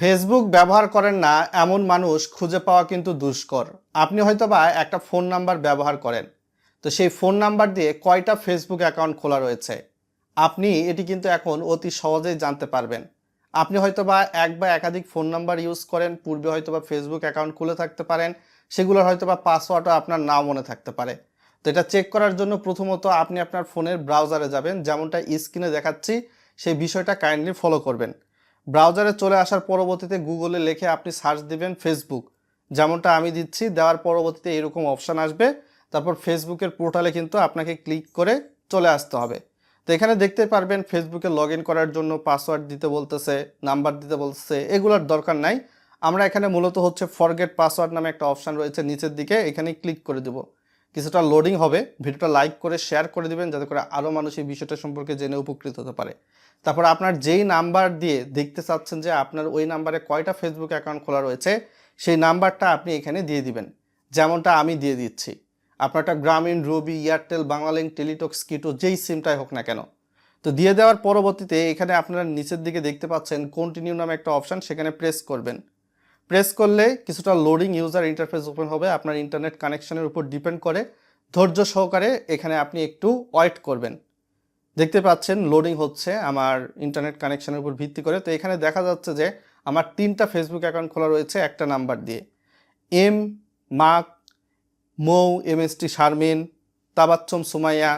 Facebook ব্যবহার করেন না এমন মানুষ খুঁজে পাওয়া কিন্তু দুষ্কর। আপনি হয়তো বা একটা ফোন নাম্বার ব্যবহার করেন। তো সেই ফোন নাম্বার দিয়ে কয়টা ফেসবুক অ্যাকাউন্ট খোলা রয়েছে? আপনি এটি কিন্তু এখন অতি সহজেই জানতে পারবেন। আপনি হয়তো বা এক বা একাধিক ফোন নাম্বার ইউজ করেন, পূর্বে হয়তো বা ফেসবুক অ্যাকাউন্ট খুলে থাকতে পারেন, সেগুলোর হয়তো বা পাসওয়ার্ডও আপনার নাও মনে থাকতে পারে। তো এটা চেক করার জন্য প্রথমত আপনি আপনার ফোনের ব্রাউজারে যাবেন, যেমনটা স্ক্রিনে দেখাচ্ছি, সেই বিষয়টা কাইন্ডলি ফলো করবেন। ব্রাউজারে চলে আসার পরবর্তীতে গুগলে লিখে আপনি সার্চ দিবেন ফেসবুক যেমনটা আমি দিচ্ছি, দেওয়ার পরবর্তীতে এরকম অপশান আসবে। তারপর ফেসবুকের পোর্টালে কিন্তু আপনাকে ক্লিক করে চলে আসতে হবে। তো এখানে দেখতে পারবেন ফেসবুকে লগ করার জন্য পাসওয়ার্ড দিতে বলতেছে নাম্বার দিতে বলতেছে, এগুলোর দরকার নাই। আমরা এখানে মূলত হচ্ছে ফরগেট পাসওয়ার্ড নামে একটা অপশান রয়েছে নিচের দিকে এখানে ক্লিক করে দেব। কিছুটা লোডিং হবে। ভিডিওটা লাইক করে শেয়ার করে দিবেন যাতে করে আরও মানুষ এই বিষয়টা সম্পর্কে জেনে উপকৃত হতে পারে। তারপর আপনার যেই নাম্বার দিয়ে দেখতে চাচ্ছেন যে আপনার ওই নাম্বারে কয়টা ফেসবুক অ্যাকাউন্ট খোলা রয়েছে, সেই নাম্বারটা আপনি এখানে দিয়ে দিবেন। যেমনটা আমি দিয়ে দিচ্ছি। আপনারটা গ্রামীণ রবি এয়ারটেল বাংলালিঙ্ক টেলিটক স্কিটো যেই সিমটাই হোক না কেন। তো দিয়ে দেওয়ার পরবর্তীতে এখানে আপনারা নিচের দিকে দেখতে পাচ্ছেন কন্টিনিউ নামে একটা অপশান সেখানে প্রেস করবেন। প্রেস করলে কিছুটা লোডিং ইউজার ইন্টারফেস ওপেন হবে, আপনার ইন্টারনেট কানেকশনের উপর ডিপেন্ড করে। ধৈর্য সহকারে এখানে আপনি একটু ওয়েট করবেন। দেখতে পাচ্ছেন লোডিং হচ্ছে আমার ইন্টারনেট কানেকশনের উপর ভিত্তি করে। তো এখানে দেখা যাচ্ছে যে আমার তিনটা ফেসবুক অ্যাকাউন্ট খোলা রয়েছে, একটা নাম্বার দিয়ে। এম মাক মৌ এম এস টি শারমিন তাবাচ্চম সুমাইয়া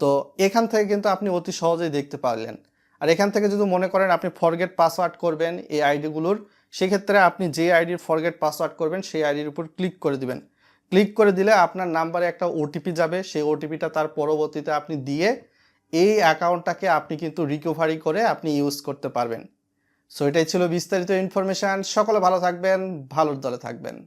তো এখান থেকে কিন্তু আপনি অতি সহজেই দেখতে পারলেন। আর এখান থেকে যদি মনে করেন আপনি ফরগেট পাসওয়ার্ড করবেন এই আইডিগুলোর সেক্ষেত্রে আপনি যে আইডির ফরগেট পাসওয়ার্ড করবেন, সেই আইডির উপর ক্লিক করে দিবেন। ক্লিক করে দিলে আপনার নাম্বারে একটা ওটিপি যাবে। সেই ওটিপিটা তার পরবর্তীতে আপনি দিয়ে এই অ্যাকাউন্টটাকে আপনি কিন্তু রিকভারি করে আপনি ইউজ করতে পারবেন। সো এটাই ছিল বিস্তারিত ইনফরমেশান সকলে ভালো থাকবেন, ভালোর দলে থাকবেন।